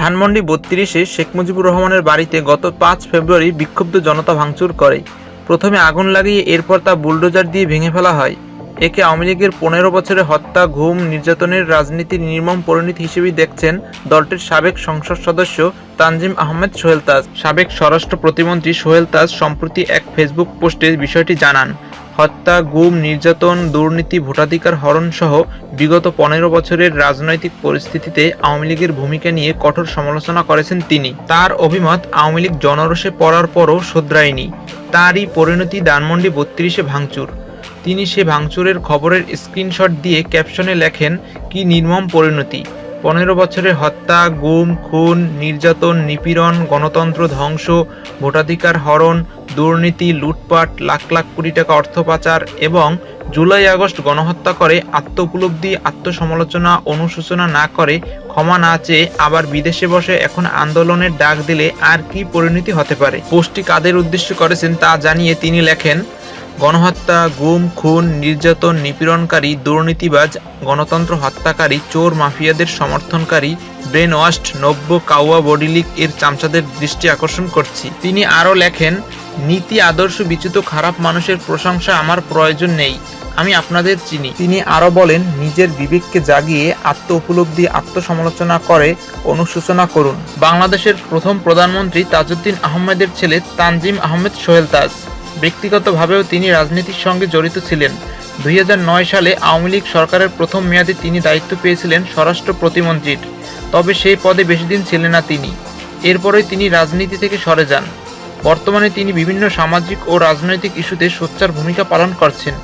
ধানমন্ডি বত্রিশে শেখ মুজিবুর রহমানের বাড়িতে গত পাঁচ ফেব্রুয়ারি বিক্ষুব্ধ জনতা ভাঙচুর করে। প্রথমে আগুন লাগিয়ে এরপর তা বুলডোজার দিয়ে ভেঙে ফেলা হয়। একে আওয়ামী লীগের পনেরো বছরের হত্যা, ঘুম, নির্যাতনের রাজনীতির নির্মম পরিণতি হিসেবেই দেখছেন দলটির সাবেক সংসদ সদস্য তানজিম আহমেদ সোহেল তাজ। সাবেক স্বরাষ্ট্র প্রতিমন্ত্রী সোহেল তাজ সম্প্রতি এক ফেসবুক পোস্টে বিষয়টি জানান। হত্যা, গুম, নির্যাতন, দুর্নীতি, ভোটাধিকার হরণ সহ বিগত পনেরো বছরের রাজনৈতিক পরিস্থিতিতে আওয়ামী লীগের ভূমিকা নিয়ে কঠোর সমালোচনা করেছেন তিনি। তার অভিমত, আওয়ামী লীগ জনরসে পড়ার পরও শোধরায়নি। তারই পরিণতি ধানমন্ডি বত্রিশে ভাঙচুর। তিনি সে ভাঙচুরের খবরের স্ক্রিনশট দিয়ে ক্যাপশনে লেখেন, কি নির্মম পরিণতি। পনেরো বছরের হত্যা, গুম, খুন, নির্যাতন, নিপীড়ন, গণতন্ত্র ধ্বংস, ভোটাধিকার হরণ, দুর্নীতি, লুটপাট, লাখ লাখ কোটি টাকা অর্থ পাচার এবং জুলাই আগস্ট গণহত্যা করে, আত্মোপলব্ধি, আত্মসমালোচনা, অনুশোচনা না করে, ক্ষমা না চেয়ে আবার বিদেশে বসে এখন আন্দোলনের ডাক দিলে আর কি পরিণতি হতে পারে? পোস্টটি কাদের উদ্দেশ্য করেছেন তা জানিয়ে তিনি লেখেন গণহত্যা, গুম, খুন, নির্যাতন, নিপীড়নকারী, দুর্নীতিবাজ, গণতন্ত্র হত্যাকারী, চোর, মাফিয়াদের সমর্থনকারী ব্রেন ওয়াস্ট নব্য, কাউয়া বডি লীগ এর চামচাদের দৃষ্টি আকর্ষণ করছি। তিনি আরও লেখেন, নীতি, আদর্শ, বিচ্যুত, খারাপ মানুষের প্রশংসা আমার প্রয়োজন নেই, আমি আপনাদের চিনি। তিনি আরও বলেন, নিজের বিবেককে জাগিয়ে আত্ম উপলব্ধি, আত্মসমালোচনা করে অনুশোচনা করুন। বাংলাদেশের প্রথম প্রধানমন্ত্রী তাজউদ্দিন আহমেদের ছেলে তানজিম আহমেদ সোহেল তাজ। ব্যক্তিগতভাবেও তিনি রাজনীতির সঙ্গে জড়িত ছিলেন। দুই হাজার নয় সালে আওয়ামী লীগ সরকারের প্রথম মেয়াদে তিনি দায়িত্ব পেয়েছিলেন স্বরাষ্ট্র প্রতিমন্ত্রীর, তবে সেই পদে বেশি দিন ছিলেন না তিনি। এরপরে তিনি রাজনীতি থেকে সরে যান। বর্তমানে তিনি বিভিন্ন সামাজিক ও রাজনৈতিক ইস্যুতে সোচ্চার ভূমিকা পালন করছেন।